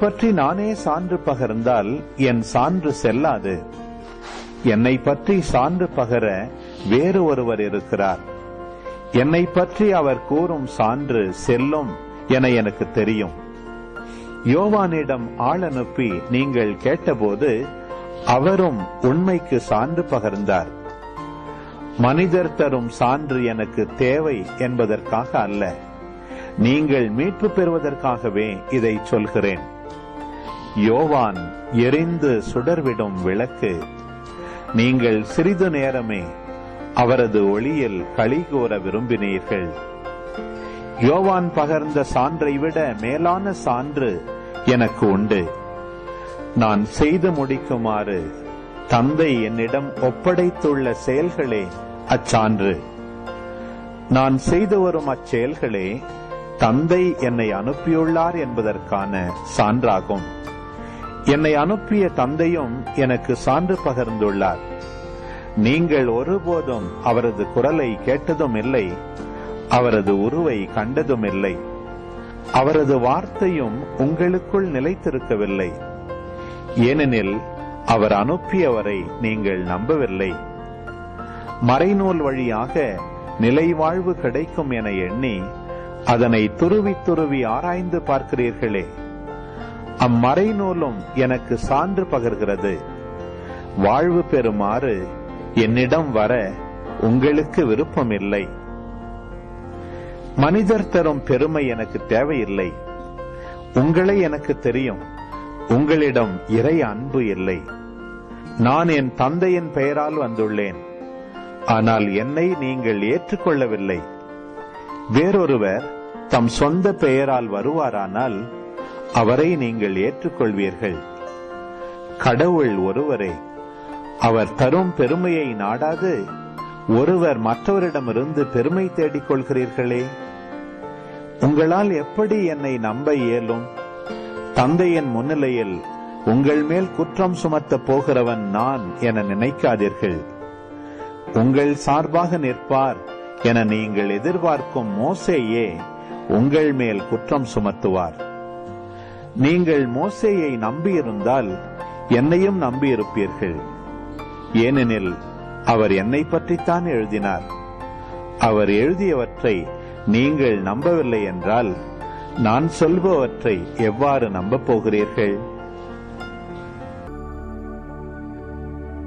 பற்றி நானே சான்று பகர்ந்தால் என் சான்று செல்லாது. என்னை பற்றி சான்று பகர வேறு ஒருவர் இருக்கிறார். என்னை பற்றி அவர் கூறும் சான்று செல்லும் என எனக்கு தெரியும். யோவானிடம் ஆள் அனுப்பி நீங்கள் கேட்டபோது அவரும் உண்மைக்கு சான்று பகர்ந்தார். மனிதர் தரும் சான்று எனக்கு தேவை என்பதற்காக அல்ல. நீங்கள் மீட்பு பெறுவதற்காகவே இதை சொல்கிறேன். யோவான் எரிந்து சுடர்விடும் விளக்கு. நீங்கள் சிறிது நேரமே அவரது ஒளியில் களி கூற விரும்பினீர்கள். யோவான் பகர்ந்த சான்றை விட மேலான சான்று எனக்கு உண்டு. நான் செய்து முடிக்குமாறு தந்தை என்னிடம் ஒப்படைத்துள்ள செயல்களே அச்சான்று. நான் செய்து வரும் அச்செயல்களே தந்தை என்னை அனுப்பியுள்ளார் என்பதற்கான சான்றாகும். என்னை அனுப்பிய தந்தையும் எனக்கு சான்று பகர்ந்துள்ளார். நீங்கள் ஒருபோதும் அவரது குரலை கேட்டதும் இல்லை அவரது உருவை கண்டதும் இல்லை. அவரது வார்த்தையும் உங்களுக்குள் நிலைத்திருக்கவில்லை. ஏனெனில் அவர் அனுப்பியவரை நீங்கள் நம்பவில்லை. மறைநூல் வழியாக நிலைவாழ்வு கிடைக்கும் என எண்ணி அதனை துருவி துருவி ஆராய்ந்து பார்க்கிறீர்களே. அம்மறை நூலும் எனக்கு சான்று பகர்கிறது. வாழ்வு பெறுமாறு என்னிடம் வர உங்களுக்கு விருப்பமில்லை. மனிதர் தரும் பெருமை எனக்கு தேவையில்லை. உங்களை எனக்கு தெரியும். உங்களிடம் இறை அன்பு இல்லை. நான் என் தந்தையின் பெயரால் வந்துள்ளேன். ஆனால் என்னை நீங்கள் ஏற்றுக்கொள்ளவில்லை. வேறொருவர் தம் சொந்த பெயரால் வருவாரானால் அவரை நீங்கள் ஏற்றுக்கொள்வீர்கள். கடவுள் ஒருவரே அவர் தரும் பெருமையை நாடாது ஒருவர் மற்றவரிடமிருந்து பெருமை தேடிக் கொள்கிறீர்களே. உங்களால் எப்படி என்னை நம்ப இயலும்? தந்தையின் முன்னிலையில் உங்கள் மேல் குற்றம் சுமத்தப் போகிறவன் நான் என நினைக்காதீர்கள். உங்கள் சார்பாக நிற்பார் என நீங்கள் எதிர்பார்க்கும் மோசேயே உங்கள் மேல் குற்றம் சுமத்துவார். நீங்கள் மோசேயை நம்பியிருந்தால் என்னையும் நம்பியிருப்பீர்கள். ஏனெனில் அவர் என்னை பற்றித்தான் எழுதினார். அவர் எழுதியவற்றை நீங்கள் நம்பவில்லை என்றால் நான் சொல்பவற்றை எவ்வாறு நம்பப் போகிறீர்கள்?